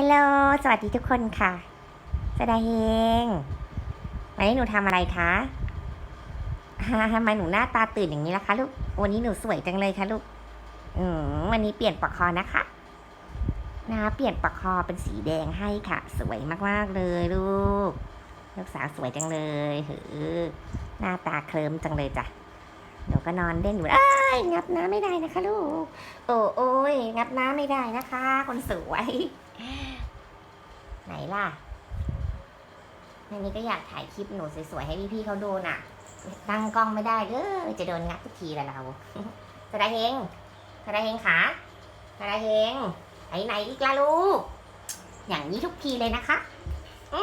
ฮลโหล สวัสดีทุกคนค่ะสดาเฮงวันนี้หนูทำอะไรคะฮ่าทำไมหนูหน้าตาตื่นอย่างนี้ล่ะคะลูก วันนี้หนูสวยจังเลยค่ะลูก อืมวันนี้เปลี่ยนปลอกคอนะคะนะเปลี่ยนปลอกคอเป็นสีแดงให้ค่ะ สวยมากๆเลยลูก ลูกสาวสวยจังเลยหือหน้าตาเคลิ้มจังเลยจ้ะ หนูก็นอนเล่นอยู่เอ้งับน้ำไม่ได้นะคะลูก โอ้โอ้ยงับน้ำไม่ได้นะคะ คนสวย ไหนล่ะอันนี้ก็อยากถ่ายคลิปหนูสวยๆให้พี่ๆเขาดูน่ะ ตั้งกล้องไม่ได้เลยจะโดนงับทุกทีและเราสดาเฮงสดาเฮงขาสดาเฮงไหนไหนอีกล่ะลูก อย่างนี้ทุกทีเลยนะคะ อื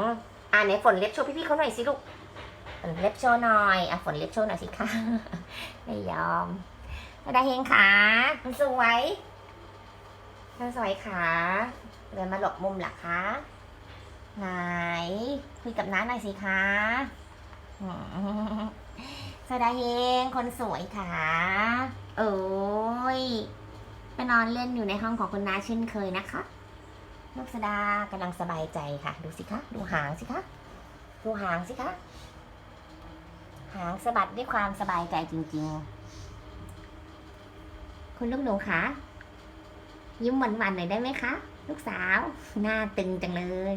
มอ่าไหนฝนเล็บโชว์พี่ๆเขาหน่อยสิลูก ฝนเล็บโชว์หน่อยอะฝนเล็บโชว์หน่อยสิคะไม่ยอมสดาเฮงขาคนสวยคนสวยขาเดินมาหลบมุมเหรอคะไหนคุยกับน้าหน่อยสิคะสดาเฮงคนสวยค่ะโอ้ยไปนอนเล่นอยู่ในห้องของคุณน้าเช่นเคยนะคะ ลูกสดากำลังสบายใจค่ะ ดูสิคะ ดูหางสิคะ ดูหางสิคะ หางสะบัดด้วยความสบายใจจริง ๆ คุณลูกหนูคะ ยิ้มหวานๆหน่อยได้ไหมคะ ลูกสาว หน้าตึงจังเลย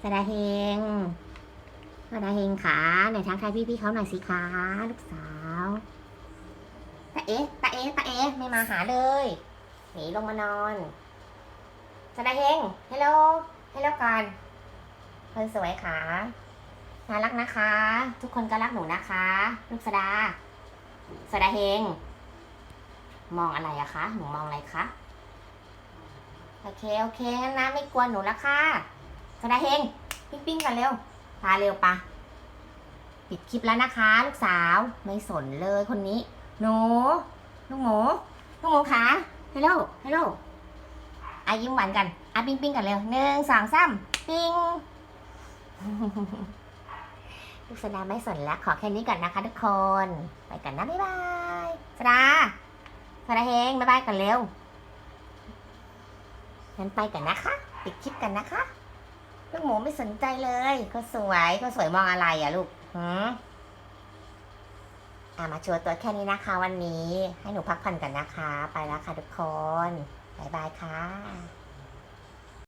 สดาเฮงสดาเฮงขาไหนทักทายพี่ๆเขาหน่อยสิคะลูกสาวตาเอ๊ะตาเอ๊ะตาเอ๊ะไม่มาหาเลยหนีลงมานอนสดาเฮงฮัลโหลฮัลโหลก่อน คนสวยขาน่ารักนะคะ ทุกคนก็รักหนูนะคะ ลูกสดาสดาเฮง มองอะไรอะคะหนูมองอะไรคะโอเคโอเคงั้นนะไม่กลัวหนูล้วค่ะสดาเฮงปิ้งปิ้งกันเร็วพาเร็วปะปิดคลิปแล้วนะคะ ลูกสาวไม่สนเลยคนนี้หนูลูกหมูลูกหมูขาฮัลโหลฮัลโหลอายิ้มหวานกันอาปิ้งปิ้งกันเร็วหนึ่งสองสามปิ้ง ลูกสดาไม่สนแล้ว ขอแค่นี้ก่อนนะคะทุกคน ไปกันนะบ๊ายบายสดาสดาเฮงบ๊ายบายกันเร็วงั้นไปกันนะคะปิดคลิปกันนะคะลูกหมูไม่สนใจเลยก็สวยก็สวยมองอะไรอะลูกหืมอะมาโชว์ตัวแค่นี้นะคะ วันนี้ให้หนูพักผ่อนกันนะคะ ไปแล้วค่ะทุกคน บ๊ายบายค่ะ